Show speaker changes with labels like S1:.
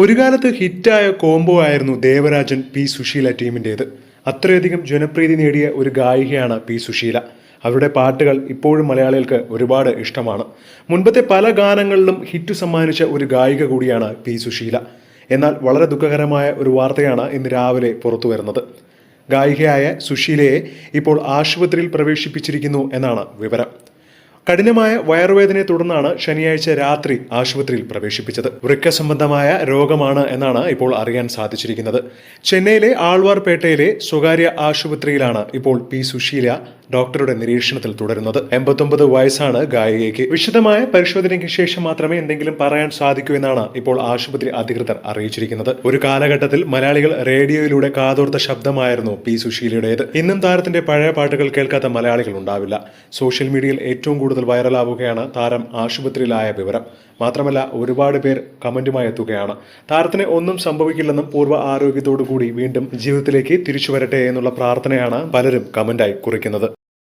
S1: ഒരു കാലത്ത് ഹിറ്റായ കോംബോ ആയിരുന്നു ദേവരാജൻ പി സുശീല ടീമിന്റേത് അത്രയധികം ജനപ്രീതി നേടിയ ഒരു ഗായികയാണ് പി സുശീല. അവരുടെ പാട്ടുകൾ ഇപ്പോഴും മലയാളികൾക്ക് ഒരുപാട് ഇഷ്ടമാണ്. മുൻപത്തെ പല ഗാനങ്ങളിലും ഹിറ്റ് സമ്മാനിച്ച ഒരു ഗായിക കൂടിയാണ് പി സുശീല. എന്നാൽ വളരെ ദുഃഖകരമായ ഒരു വാർത്തയാണ് ഇന്ന് രാവിലെ പുറത്തു വരുന്നത്. ഗായികയായ സുശീലയെ ഇപ്പോൾ ആശുപത്രിയിൽ പ്രവേശിപ്പിച്ചിരിക്കുന്നു എന്നാണ് വിവരം. കഠിനമായ വയറുവേദനയെ തുടർന്നാണ് ശനിയാഴ്ച രാത്രി ആശുപത്രിയിൽ പ്രവേശിപ്പിച്ചത്. വൃക്ക സംബന്ധമായ രോഗമാണ് എന്നാണ് ഇപ്പോൾ അറിയാൻ സാധിച്ചിരിക്കുന്നത്. ചെന്നൈയിലെ ആൾവാർപേട്ടയിലെ സ്വകാര്യ ആശുപത്രിയിലാണ് ഇപ്പോൾ പി സുശീല ഡോക്ടറുടെ നിരീക്ഷണത്തിൽ തുടരുന്നത്. എൺപത്തൊമ്പത് വയസ്സാണ് ഗായികയ്ക്ക്. വിശദമായ പരിശോധനയ്ക്ക് ശേഷം മാത്രമേ എന്തെങ്കിലും പറയാൻ സാധിക്കൂ എന്നാണ് ഇപ്പോൾ ആശുപത്രി അധികൃതർ അറിയിച്ചിരിക്കുന്നത്. ഒരു കാലഘട്ടത്തിൽ മലയാളികൾ റേഡിയോയിലൂടെ കാതോർത്ത ശബ്ദമായിരുന്നു പി സുശീലയുടേത്. ഇന്നും താരത്തിന്റെ പഴയ പാട്ടുകൾ കേൾക്കാത്ത മലയാളികൾ ഉണ്ടാവില്ല. സോഷ്യൽ മീഡിയയിൽ ഏറ്റവും കൂടുതൽ വൈറലാവുകയാണ് താരം ആശുപത്രിയിലായ വിവരം. മാത്രമല്ല ഒരുപാട് പേർ കമന്റുമായി എത്തുകയാണ്. താരത്തിന് ഒന്നും സംഭവിക്കില്ലെന്നും പൂർവ ആരോഗ്യത്തോടു കൂടി വീണ്ടും ജീവിതത്തിലേക്ക് തിരിച്ചു വരട്ടെ എന്നുള്ള പ്രാർത്ഥനയാണ് പലരും കമന്റായി കുറിക്കുന്നത്.